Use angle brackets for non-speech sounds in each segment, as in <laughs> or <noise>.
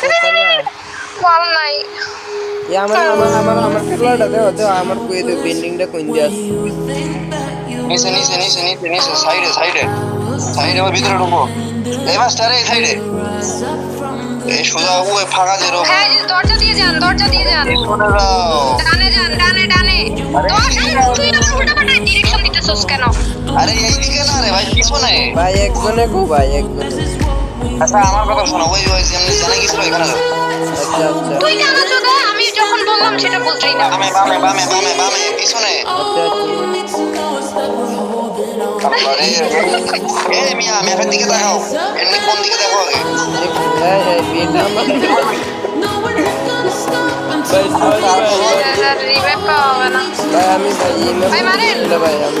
করতারবা বল নাই। আমার আমার আমার আমার খেলাটা দেও দেও আমার কই দে বিল্ডিংটা কোন দিয়ে আছে। নিচে নিচে নিচে নিচে নিচে সাইডে সাইডে। সাইডে ওর ভিতরে ঢুকো। এই মাস্টার এই সাইডে। এই সোজা ওই ফাঁকা যে রো হ্যাঁ দরজা দিয়ে যান দরজা দিয়ে যান। শুনে যাও। ডানে যান ডানে ডানে। তুই আমার উল্টা ডিরেকশন দিতেছস কেন? আরে এইদিকে না রে ভাই পিছনে। ভাই একজনে গো ভাই একজনে। আচ্ছা আমার কথা শোনো ওই ওই যেমনি জানা গেছিল এখানে আচ্ছা আচ্ছা। তুই কেন আমি যখন বললাম সেটা বলতেই না। বামে বামে বামে বামে বামে পিছনে। আচ্ছা আচ্ছা। এই মিয়া ম্যাপের দিকে দেখাও এমনি কোন দিকে দেখো আগে? হ্যাঁ হ্যাঁ বিয়েটা আমার ভাই ভাই, রিভাইভ পাওয়া হবে না। ভাই আমি ভাই ভাই, মারেন। ভাই আমি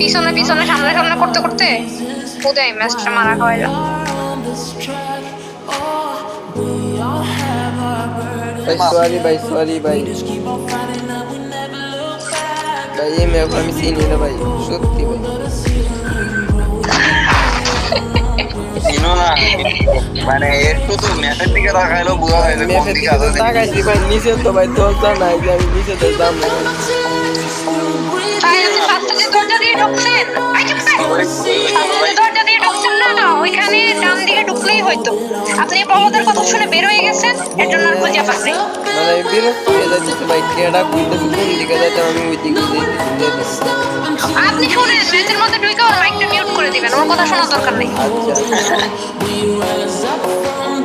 পিছনে পিছনে সামনে সামনে করতে করতে? উদয় ম্যাচটা মারা হইল ভাই সরি ভাই সরি ভাই। ভাই এই ম্যাপ আমি চিনি না ভাই। সত্যি ভাই। চিনো না মানে একটু তো ম্যাপের দিকে তাকাইলেও বোঝা যায় যে ম্যাপের দিকে দিকে তো তাকাইছি ভাই। নিচে তো ভাই দরজা নাই যে আমি নিচে তো যাব ঢুকছেন আই চুপ থাক। ফার্স্টে যে দরজা দিয়ে ঢুকছেন? না না ওইখানে ডান দিকে ঢুকলেই হয়তো। আপনি বাবাদের কথা শুনে বের হয়ে গেছেন এর জন্য আর খুঁজে পান মানে বিরক্ত হয়ে যাচ্ছি ভাই। কেডা কইতেছে কোন দিকে যাইতাম আমি ওই দিকে যেতেছি আপনি শুনেন মধ্যে ঢুকে ওর মাইকটা মিউট করে দিবেন ওর কথা শোনার দরকার নেই। আচ্ছা। <laughs>